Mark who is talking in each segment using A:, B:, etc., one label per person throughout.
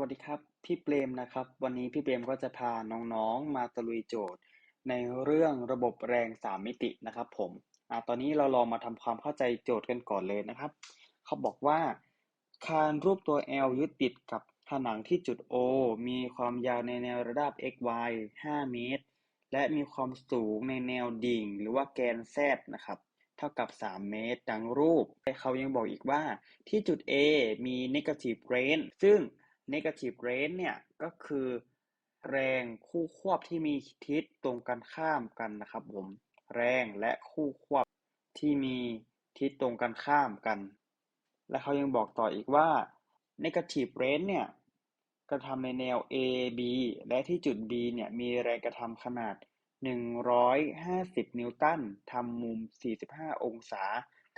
A: วัสดีครับ พี่เปรมนะครับ วันนี้พี่เปรมก็จะพาน้องๆมาตะลุยโจทย์ ในเรื่องระบบแรง3มิตินะครับ ผมอ่าตอนนี้เราลองมาทำความเข้าใจโจทย์กันก่อนเลยนะครับ เขาบอกว่า คานรูปตัว L ยึดติดกับผนังที่จุด O มีความยาวในแนวระดับ x y 5 เมตร และมีความสูงในแนวดิ่ง หรือว่าแกน z นะครับเท่ากับ 3 เมตร ดังรูป เขายังบอกอีกว่าที่จุด A มี negative range ซึ่ง negative range เนี่ยก็คือแรงคู่ควบที่มีทิศตรงกันข้ามกันนะครับผม แรงและคู่ควบที่มีทิศตรงกันข้ามกัน และเขายังบอกต่ออีกว่า negative range เนี่ยกระทำในแนว A B และที่จุด B เนี่ยมีแรงกระทำขนาด 150 นิวตันทำมุม 45 องศา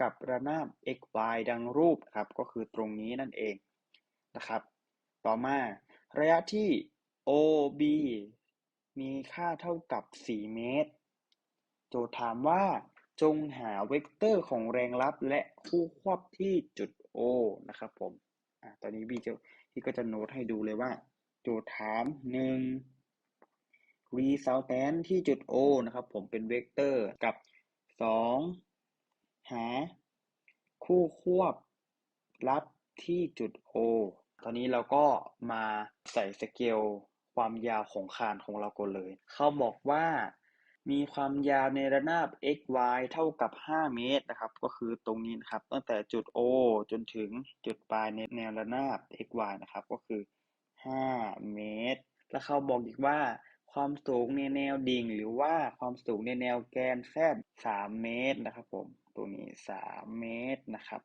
A: กับระนาบ x y ดังรูปครับ ก็คือตรงนี้นั่นเองนะครับ ต่อมา ระยะที่ OB มีค่าเท่ากับ 4 เมตร โจทย์ถามว่าจงหาเวกเตอร์ของแรงลับและคู่ควบที่จุด O นะครับผมอตอนนี้พี่จะพี่ก็จะโน้ตให้ดูเลยว่า โจทย์ถาม 1 resultant ที่จุด O นะครับผมเป็นเวกเตอร์กับ 2 หา คู่ควบลับที่จุด O ตอนนี้เราก็มาใส่สเกลความยาวของคานของเราก่อนเลย เขาบอกว่ามีความยาวในระนาบ x y เท่ากับ 5 เมตรนะครับ ก็คือตรงนี้นะครับ ตั้งแต่จุด O จนถึงจุดปลายในแนวระนาบ x y นะครับ ก็คือ 5 เมตร แล้วเขาบอกอีกว่า ความสูงในแนวดิ่ง หรือว่าความสูงในแนวแกนแซด3เมตรนะครับผม ตรงนี้ 3 เมตรนะครับ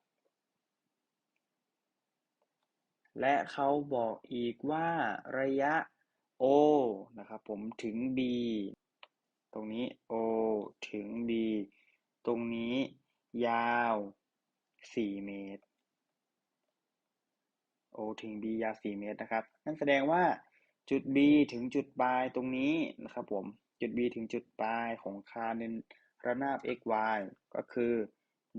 A: และเขาบอกอีกว่าระยะ O นะครับผมถึง B ตรงนี้ O ถึง B ตรงนี้ยาว 4 เมตร O ถึง B ยาว 4 เมตรนะครับ นั่นแสดงว่าจุด B ถึงจุดปลายตรงนี้นะครับผม จุด B ถึงจุดปลายของคานในระนาบ x y ก็คือ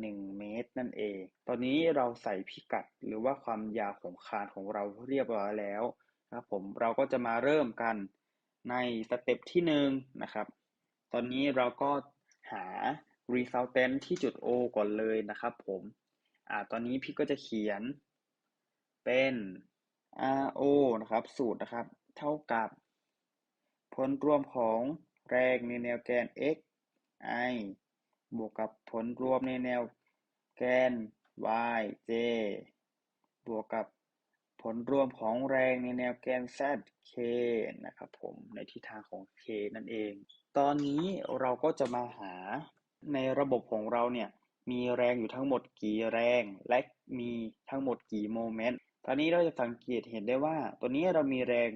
A: 1 เมตรนั่นเอง ตอนนี้เราใส่พิกัดหรือว่าความยาวของคานของเราเรียบร้อยแล้วนะครับผมเราก็จะมาเริ่มกันในสเต็ปที่1นนะครับ ตอนนี้เราก็หา resultant ที่จุด O ก่อนเลยนะครับผมอ่าตอนนี้พี่ก็จะเขียนเป็น RO นะครับ สูตรนะครับ เท่ากับผลรวมของแรงในแนวแกน x i บวกกับผลรวมในแนวแกน y j บวกกับผลรวมของแรงในแนวแกน z k นะครับผมในทิศทางของ k นั่นเอง ตอนนี้เราก็จะมาหาในระบบของเราเนี่ยมีแรงอยู่ทั้งหมดกี่แรงและมีทั้งหมดกี่โมเมนต์ ตอนนี้เราจะสังเกตเห็นได้ว่า ตัวนี้เรามีแรง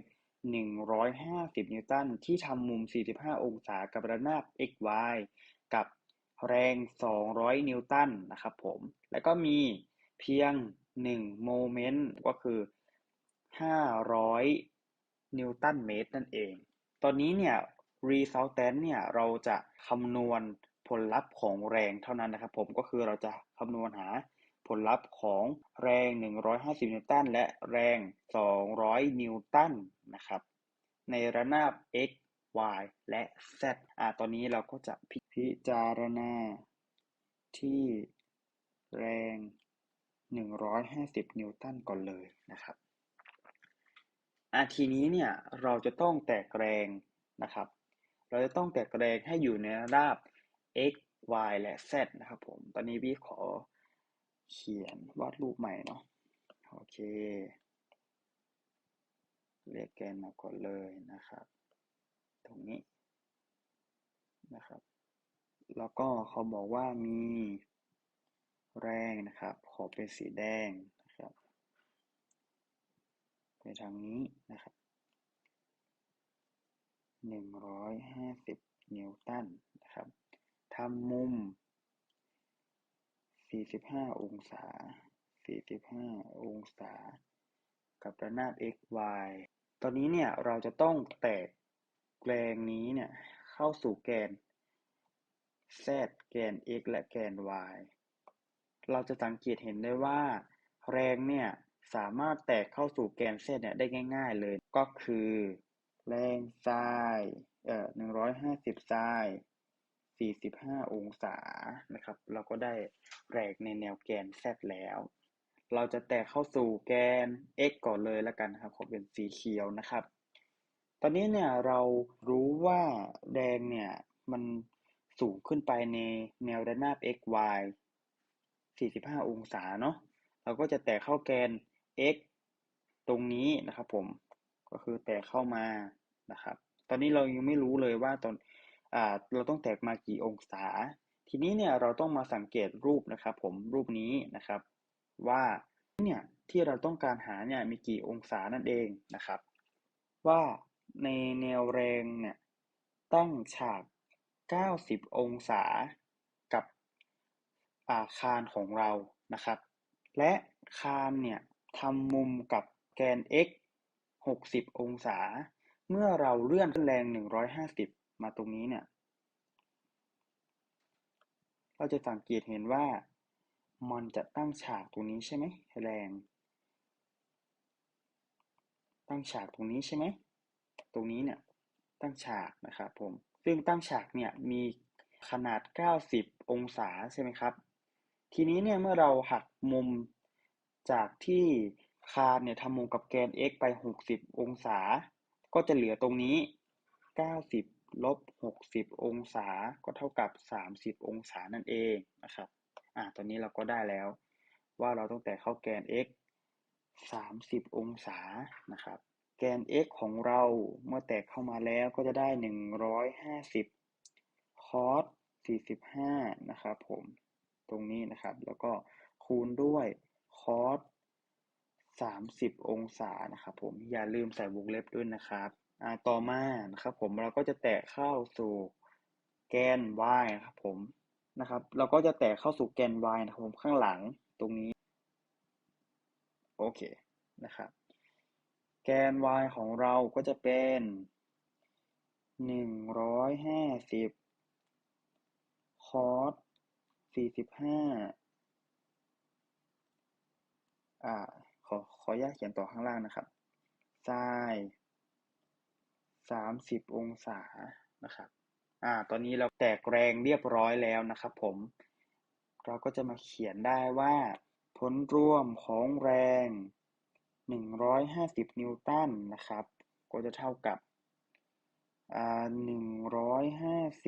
A: 150 นิวตันที่ทำมุม 45 องศากับระนาบ x y กับ แรง 200 นิวตันนะครับผม แล้วก็มีเพียง1โมเมนต์ก็คือ 500 นิวตันเมตรนั่นเอง ตอนนี้เนี่ย resultant เนี่ยเราจะคำนวณผลลัพธ์ของแรงเท่านั้นนะครับผมก็คือเราจะคำนวณหาผลลัพธ์ของแรง 150 นิวตันและแรง 200 นิวตันนะครับในระนาบ x y และ z อ่าตอนนี้เราก็จะพิจารณาที่แรง 150 นิวตันก่อนเลยนะครับอ่าทีนี้เนี่ยเราจะต้องแตกแรงนะครับ เราจะต้องแตกแรงให้อยู่ในระดับ x y และ z นะครับผม ตอนนี้พี่ขอเขียนวาดรูปใหม่เนาะ โอเค เรียกแกนมาก่อนเลยนะครับ ตรงนี้นะครับ แล้วก็เขาบอกว่ามีแรงนะครับ ขอเป็นสีแดงนะครับไปทางนี้นะครับหนึ่งร้อยห้าสิบนิวตันนะครับทำมุมสี่สิบห้าองศาสี่สิบห้าองศา กับระนาบ x y ตอนนี้เนี่ยเราจะต้องแตก แรงนี้เนี่ยเข้าสู่แกน z แกน x และแกน y เราจะสังเกตเห็นได้ว่า แรงเนี่ยสามารถแตกเข้าสู่แกน z เนี่ยได้ง่าย ๆ เลย ก็คือ แรงไซน์เอ่อ150ไซน์45องศานะครับ เราก็ได้แรงในแนวแกน z แล้ว เราจะแตกเข้าสู่แกน x ก่อนเลยแล้วกันครับขอเป็นสีเขียวนะครับ ตอนนี้เนี่ยเรารู้ว่าแรงเนี่ยมันสูงขึ้นไปในแนวด้านหน้า x y 45 องศาเนาะเราก็จะแตกเข้าแกน x ตรงนี้นะครับผมก็คือแตกเข้ามานะครับ ตอนนี้เรายังไม่รู้เลยว่าตอนอ่าเราต้องแตกมากี่องศา ทีนี้เนี่ยเราต้องมาสังเกตรูปนะครับ ผมรูปนี้นะครับ ว่าเนี่ยที่เราต้องการหาเนี่ยมีกี่องศานั่นเองนะครับ ว่า ในแนวแรงเนี่ยตั้งฉาก90องศากับอาคารของเรานะครับ และคานเนี่ยทำมุมกับแกน x 60 องศา เมื่อเราเลื่อนแรง 150 มาตรงนี้เนี่ย เราจะสังเกตเห็นว่ามันจะตั้งฉากตรงนี้ใช่ไหมแรง ตั้งฉากตรงนี้ใช่ไหม ตรงนี้เนี่ยตั้งฉากนะครับผมซึ่งตั้งฉากเนี่ยมีขนาด 90 องศาใช่ไหมครับ ทีนี้เนี่ยเมื่อเราหักมุมจากที่คานเนี่ยทำมุมกับแกน x ไป 60 องศา ก็จะเหลือตรงนี้ 90 ลบ 60 องศา ก็เท่ากับ 30 องศานั่นเองนะครับ อ่า ตอนนี้เราก็ได้แล้ว ว่าเราต้องแตะเข้าแกน x 30 องศานะครับ แกน x ของเราเมื่อแตกเข้ามาแล้วก็จะได้ 150 cos 45 นะครับผม ตรงนี้นะครับ แล้วก็คูณด้วย cos 30 องศานะครับผม อย่าลืมใส่วงเล็บด้วยนะครับ ต่อมานะครับผมเราก็จะแตะเข้าสู่แกน y นะครับผม นะครับ เราก็จะแตะเข้าสู่แกน y นะครับผมข้างหลังตรงนี้ โอเค นะครับ แกน y ของเราก็จะเป็น150 cos 45อ่า ขอ ขออนุญาตเขียนต่อข้างล่างนะครับ sin 30องศา นะครับ อ่า ตอนนี้เราแตกแรงเรียบร้อยแล้วนะครับผม เราก็จะมาเขียนได้ว่า ผลรวมของแรง 150นิวตันนะครับ ก็จะเท่ากับอ่า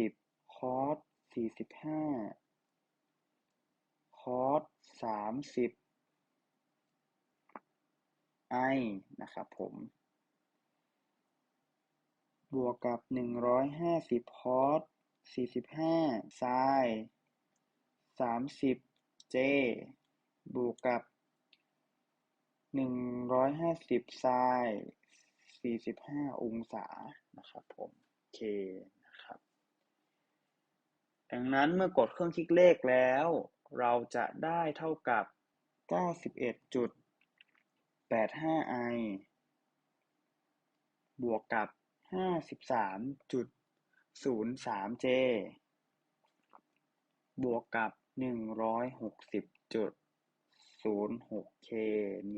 A: 150 cos 45 cos 30 i นะครับผม บวกกับ150 cos 45 sin 30 j บวกกับ หนึ่งร้อยห้าสิบไซน์สี่สิบห้าองศานะครับผมโอเคนะครับ ดังนั้นเมื่อกดเครื่องคลิกเลขแล้ว เราจะได้เท่ากับเก้าสิบเอ็ดจุดแปดห้าไอบวกกับห้าสิบสามจุดศูนย์สามเจบวกกับหนึ่งร้อยหกสิบจุด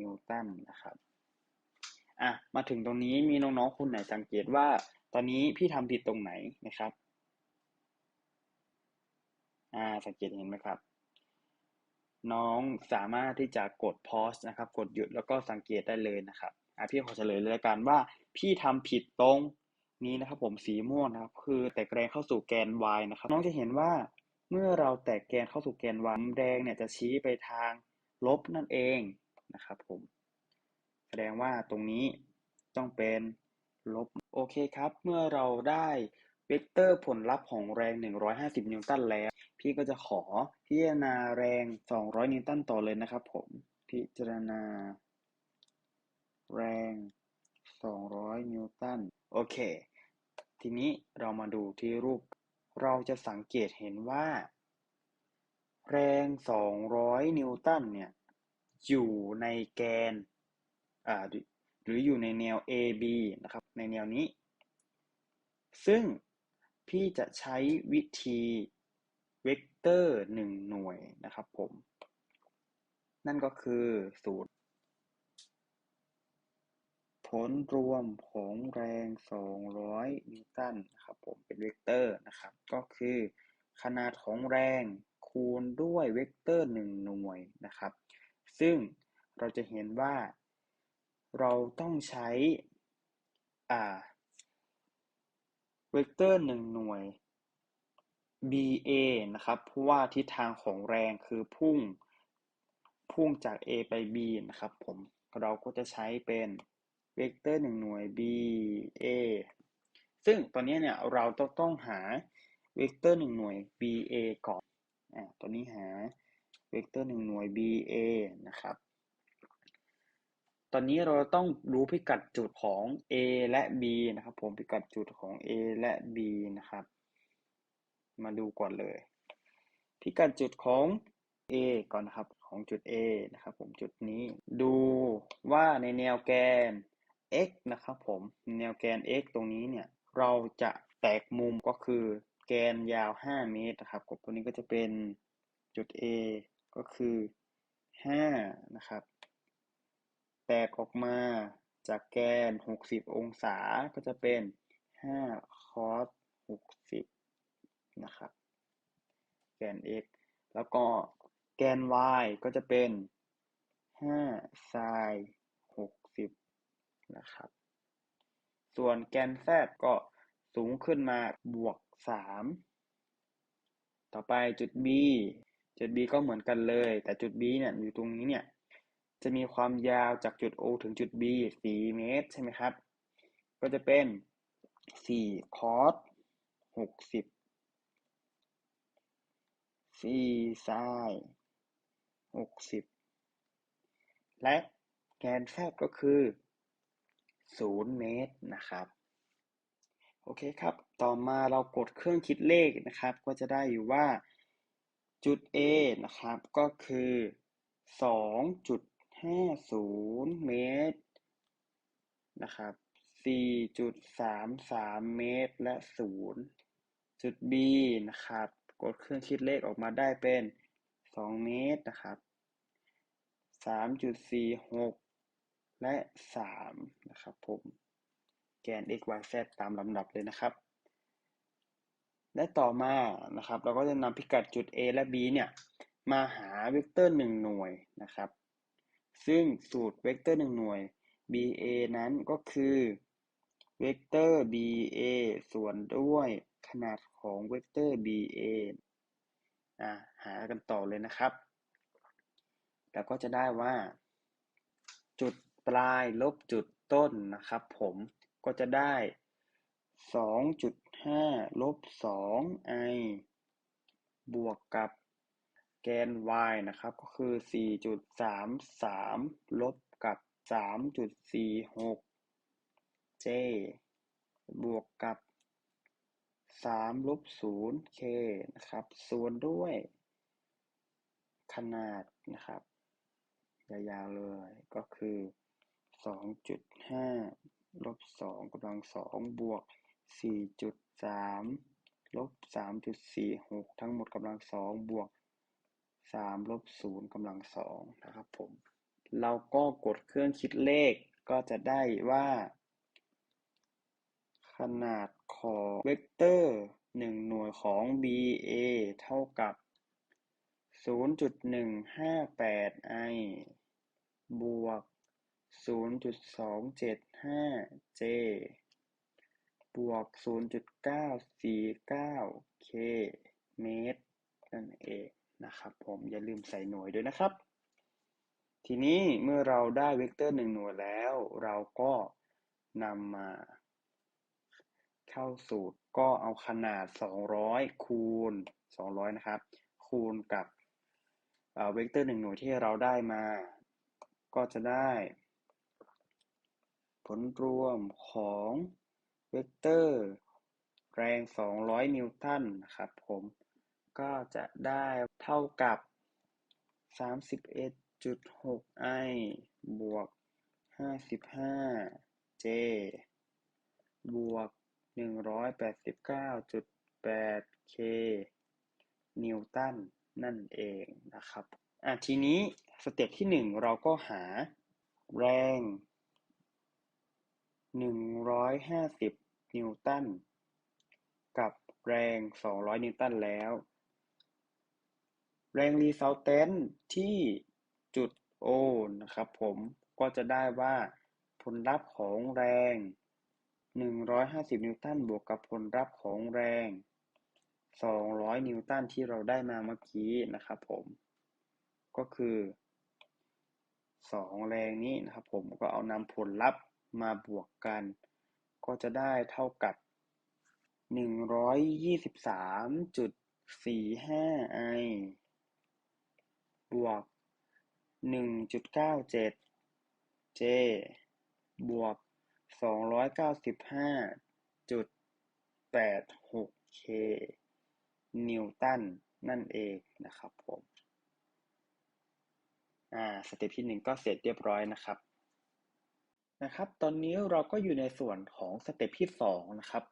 A: วตันนะครับอะมาถึงตรงนี้มีน้องๆคนไหนสังเกตว่าตอนนี้พี่ทำผิดตรงไหนนะครับอ่าสังเกตเห็นไหมครับน้องสามารถที่จะกด pause นะครับ กดหยุดแล้วก็สังเกตได้เลยนะครับอะพี่ขอเฉลยเลยละกันว่าพี่ทำผิดตรงนี้นะครับ ผมสีม่วงนะครับ คือแตกแรงเข้าสู่แกน y นะครับ น้องจะเห็นว่าเมื่อเราแตกแกนเข้าสู่แกน y แรงเนี่ยจะชี้ไปทาง ลบนั่นเองนะครับผม แสดงว่าตรงนี้ต้องเป็นลบ โอเคครับ เมื่อเราได้เวกเตอร์ผลลัพธ์ของแรง 150 นิวตันแล้ว พี่ก็จะขอพิจารณาแรง 200 นิวตันต่อเลยนะครับผม พิจารณา แรง 200 นิวตัน โอเค ทีนี้เรามาดูที่รูป เราจะสังเกตเห็นว่า แรง 200 นิวตันเนี่ย อยู่ในแกนอ่าหรืออยู่ในแนว AB นะครับ ในแนวนี้ ซึ่งพี่จะใช้วิธีเวกเตอร์ 1 หน่วยนะครับผม นั่นก็คือสูตร ผลรวมของแรง 200 นิวตันนะครับผมเป็นเวกเตอร์นะครับ ก็คือขนาดของแรง คูณด้วยเวกเตอร์1หน่วยนะครับ ซึ่งเราจะเห็นว่าเราต้องใช้อ่าเวกเตอร์1หน่วย BA นะครับเพราะว่าทิศทางของแรงคือพุ่งพุ่งจาก A ไป B นะครับผมเราก็จะใช้เป็นเวกเตอร์1หน่วย BA ซึ่งตอนนี้เนี่ยเราต้องต้องหาเวกเตอร์1หน่วย BA ก่อน อ่าตอนนี้หาเวกเตอร์1หน่วย BA นะครับ ตอนนี้เราต้องรู้พิกัดจุดของ A และ B นะครับ ผมพิกัดจุดของ A และ B นะครับ มาดูก่อนเลย พิกัดจุดของ A ก่อนนะครับของจุด A นะครับ ผมจุดนี้ ดูว่าในแนวแกน x นะครับ ผมแนวแกน x ตรงนี้เนี่ยเราจะแตกมุมก็คือ แกนยาว 5 เมตรนะครับกบตัวนี้ก็จะเป็นจุด A ก็คือ 5 นะครับ แตกออกมาจากแกน 60 องศาก็จะเป็น 5 cos 60 นะครับ แกน x แล้วก็แกน y ก็จะเป็น 5 sin 60 นะครับ ส่วนแกน z ก็สูงขึ้นมาบวก 3 ต่อไปจุด b จุด b ก็เหมือนกันเลย แต่จุด b เนี่ยอยู่ตรงนี้เนี่ย จะมีความยาวจากจุด o ถึงจุด b 4 เมตร ใช่ไหมครับ ก็จะเป็น4 cos 60 4 sin 60 และแกน z ก็คือ 0 เมตรนะครับ โอเคครับ ต่อมาเรากดเครื่องคิดเลขนะครับ ก็จะได้อยู่ว่าจุด A นะครับ ก็คือ 2.50 เมตรนะครับ 4.33 เมตรและ 0 จุด B นะครับ กดเครื่องคิดเลขออกมาได้เป็น 2 เมตรนะครับ 3.46 และ 3 นะครับผม แกน x y z ตามลำดับเลยนะครับ และต่อมานะครับ เราก็จะนำพิกัดจุด A และ B เนี่ยมาหาเวกเตอร์ 1 หน่วยนะครับ ซึ่งสูตรเวกเตอร์ 1 หน่วย BA นั้นก็คือเวกเตอร์ BA ส่วนด้วยขนาดของเวกเตอร์ BA อ่าหากันต่อเลยนะครับ แล้วก็จะได้ว่า จุดปลายลบจุดต้นนะครับ ผม ก็จะได้ 2.5 ลบ 2i บวกกับแกน y นะครับ ก็คือ 4.33 ลบกับ 3.46 j บวกกับ 3 ลบ 0k นะครับ ส่วนด้วย ขนาดนะครับ ยาวๆเลย ก็คือ 2.5 ลบ2กำลัง2บวก4.3ลบ3.46ทั้งหมดกำลัง2บวก3ลบ0กำลัง2นะครับผม เราก็กดเครื่องคิดเลขก็จะได้ว่า ขนาดของเวกเตอร์1หน่วยของ BA เท่ากับ 0.158i บวก 0.275j บวก 0.949k เมตรนั่นเองนะครับผมอย่าลืมใส่หน่วยด้วยนะครับ ทีนี้เมื่อเราได้เวกเตอร์1หน่วยแล้ว เราก็นำมาเข้าสูตรก็เอาขนาด 200 คูณ 200 นะครับ คูณกับเวกเตอร์1หน่วยที่เราได้มา ก็จะได้ ผลรวมของเวกเตอร์แรง 200 นิวตันนะครับผม ก็จะได้เท่ากับ 31.6i บวก 55j บวก 189.8k นิวตันนั่นเองนะครับ อะทีนี้สเต็ปที่ 1 เราก็หาแรง 150นิวตันกับแรง200นิวตันแล้ว แรง resultant ที่จุด O นะครับผมก็จะได้ว่าผลลัพธ์ของแรง 150 นิวตันบวกกับผลลัพธ์ของแรง 200 นิวตันที่เราได้มาเมื่อกี้นะครับผม ก็คือ 2 แรงนี้นะครับผมก็เอานำผลลัพธ์ มาบวกกัน ก็จะได้เท่ากับ 123.45ไอบวก 1.97 J บวก 295.86 K นิวตันนั่นเองนะครับผม อ่า สเต็ปที่หนึ่งก็เสร็จเรียบร้อยนะครับ นะครับ ตอนนี้เราก็อยู่ในส่วนของสเต็ปที่สองนะครับ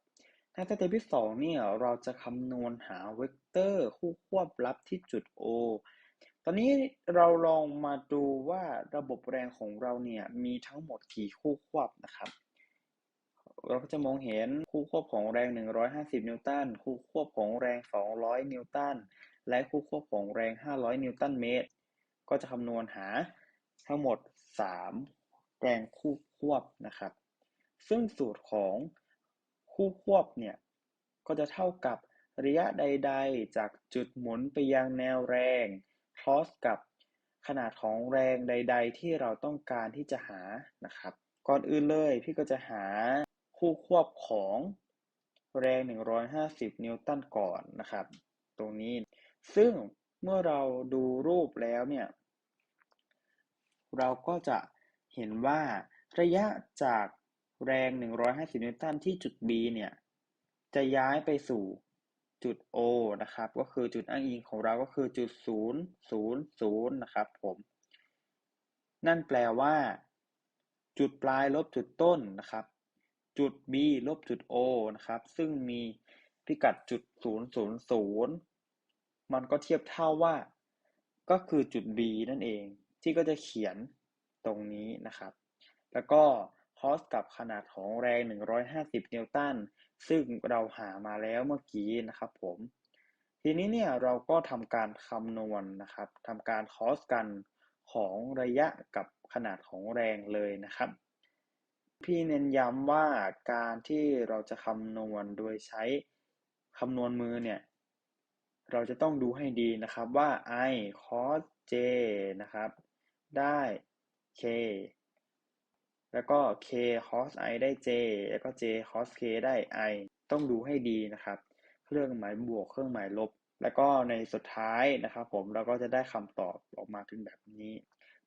A: ในสเต็ปที่สองเนี่ยเราจะคำนวณหาเวกเตอร์คู่ควบลับที่จุด O ตอนนี้เราลองมาดูว่าระบบแรงของเราเนี่ยมีทั้งหมดกี่คู่ควบนะครับ เราก็จะมองเห็นคู่ควบของแรง 150 นิวตัน คู่ควบของแรง 200 นิวตัน และคู่ควบของแรง 500 นิวตันเมตร ก็จะคำนวณหาทั้งหมด 3 แรงคู่ควบนะครับ ซึ่งสูตรของคู่ควบเนี่ยก็จะเท่ากับระยะใด ๆ จากจุดหมุนไปยังแนวแรงครอสกับขนาดของแรงใด ๆ ที่เราต้องการที่จะหานะครับ ก่อนอื่นเลยพี่ก็จะหาคู่ควบของแรง 150 นิวตันก่อนนะครับ ตรงนี้ ซึ่งเมื่อเราดูรูปแล้วเนี่ย เราก็จะเห็นว่า ระยะจากแรง 150 นิวตันที่จุด B เนี่ย จะย้ายไปสู่จุด O นะครับ ก็คือจุดอ้างอิงของเราก็คือจุด 0 0 0 นะครับผม นั่นแปลว่า จุดปลายลบจุดต้นนะครับ จุด B ลบจุด O นะครับ ซึ่งมีพิกัดจุด 0 0 0 มันก็เทียบเท่าว่า ก็คือจุด B นั่นเอง ที่ก็จะเขียนตรงนี้นะครับ แล้วก็คอสกับขนาดของแรง 150 นิวตัน ซึ่งเราหามาแล้วเมื่อกี้นะครับผม ทีนี้เนี่ยเราก็ทำการคำนวณนนะครับทำการคอสกันของระยะกับขนาดของแรงเลยนะครับ พี่เน้นย้ำว่าการที่เราจะคำนวณโดยใช้คำนวณมือเนี่ย เราจะต้องดูให้ดีนะครับว่า i cos j นะครับ ได้ k แล้วก็ k cos i ได้ j แล้วก็ j cos k ได้ i ต้องดูให้ดีนะครับ เครื่องหมายบวกเครื่องหมายลบ แล้วก็ในสุดท้ายนะครับผมเราก็จะได้คำตอบออกมาเป็นแบบนี้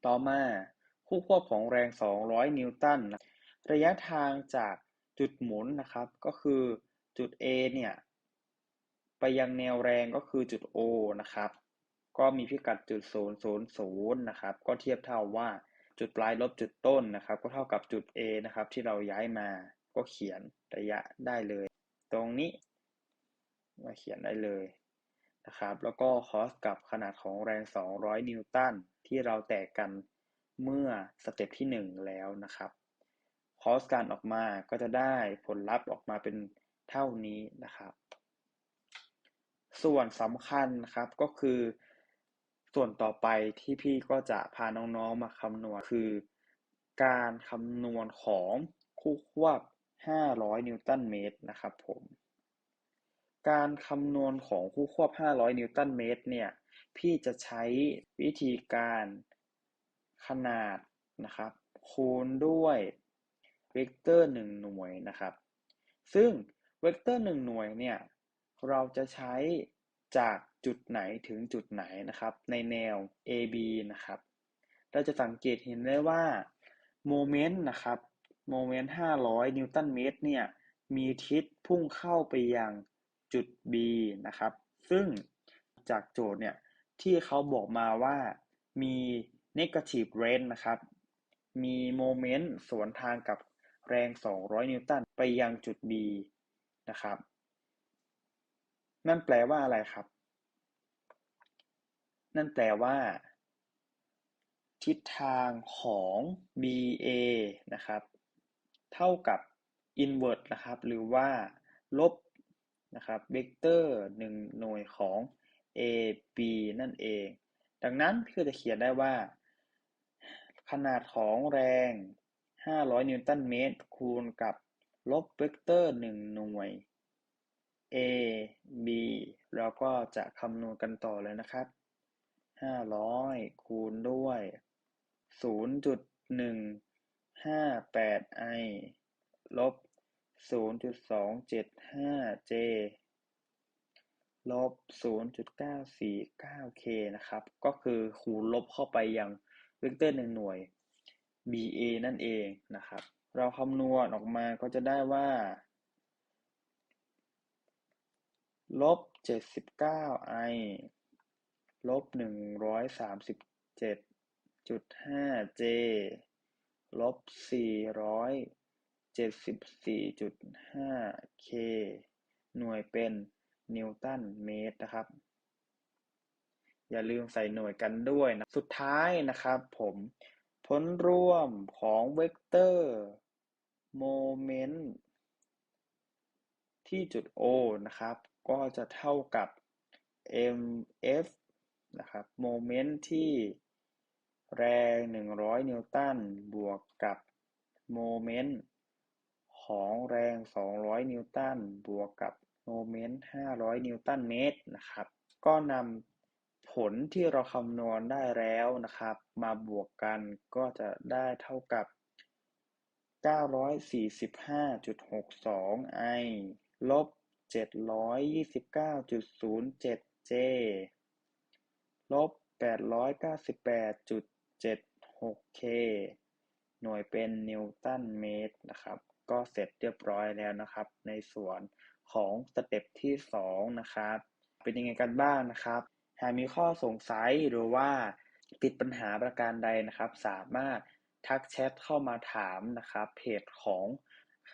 A: ต่อมาคู่ควบของแรง 200 นิวตันระยะทางจากจุดหมุนนะครับ ก็คือจุด A เนี่ย ไปยังแนวแรงก็คือจุด O นะครับ ก็มีพิกัดจุด 0 0 0 นะครับ ก็เทียบเท่าว่า จุดปลายลบจุดต้นนะครับ ก็เท่ากับจุด A นะครับ ที่เราย้ายมาก็เขียนระยะได้เลย ตรงนี้มาเขียนได้เลยนะครับ แล้วก็คอสกับขนาดของแรง 200 นิวตันที่เราแตกกันเมื่อสเต็ปที่ 1 แล้วนะครับคอสการออกมาก็จะได้ผลลัพธ์ออกมาเป็นเท่านี้นะครับ ส่วนสำคัญนะครับก็คือ ส่วนต่อไปที่พี่ก็จะพาน้องๆมาคำนวณคือ การคำนวณของคู่ควบ 500 นิวตันเมตรนะครับผม การคำนวณของคู่ควบ 500 นิวตันเมตรเนี่ยพี่จะใช้วิธีการขนาดนะครับ คูณด้วยเวกเตอร์ 1 หน่วยนะครับ ซึ่งเวกเตอร์ 1 หน่วยเนี่ยเราจะใช้ จากจุดไหนถึงจุดไหนนะครับ ในแนว AB นะครับ เราจะสังเกตเห็นได้ว่าโมเมนต์นะครับโมเมนต์ 500 นิวตันเมตรเนี่ย มีทิศพุ่งเข้าไปยังจุด B นะครับ ซึ่งจากโจทย์เนี่ย ที่เขาบอกมาว่ามี negative range นะครับ มีโมเมนต์สวนทางกับแรง 200 นิวตันไปยังจุด B นะครับ นั่นแปลว่าอะไรครับ นั่นแปลว่า ทิศทางของ BA นะครับ เท่ากับ inverse นะครับ หรือว่า ลบนะครับ เวกเตอร์หนึ่งหน่วยของ a b นั่นเอง ดังนั้นพี่ก็จะเขียนได้ว่า ขนาดของแรง 500 นิวตันเมตร คูณกับลบเวกเตอร์หนึ่งหน่วย a b เราก็จะคำนวณกันต่อเลยนะครับ500คูณด้วย0.158 i ลบ0.275 j ลบ 0.949 k นะครับ ก็คือคูณลบเข้าไปยังเวกเตอร์หนึ่งหน่วย ba นั่นเองนะครับ เราคำนวณออกมาก็จะได้ว่า ลบ79 i ลบ137.5 j ลบ474.5 k หน่วยเป็นนิวตันเมตรนะครับ อย่าลืมใส่หน่วยกันด้วยนะ สุดท้ายนะครับผมผลรวมของเวกเตอร์โมเมนต์ที่จุด O นะครับ ก็จะเท่ากับ mf นะครับโมเมนต์ที่แรง 100 นิวตัน บวกกับโมเมนต์ของแรง 200 นิวตัน บวกกับโมเมนต์ 500 นิวตันเมตรนะครับ ก็นำผลที่เราคำนวณได้แล้วนะครับ มาบวกกันก็จะได้เท่ากับ 945.62 i ลบ 729.07 j ลบ 898.76 k หน่วยเป็นนิวตันเมตรนะครับ ก็เสร็จเรียบร้อยแล้วนะครับ ในส่วนของสเต็ปที่ 2 นะครับ เป็นยังไงกันบ้างนะครับ หากมีข้อสงสัยหรือว่าติดปัญหาประการใดนะครับ สามารถทักแชทเข้ามาถามนะครับ เพจของ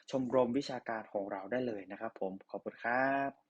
A: ชมรมวิชาการของเราได้เลยนะครับผมขอบคุณครับ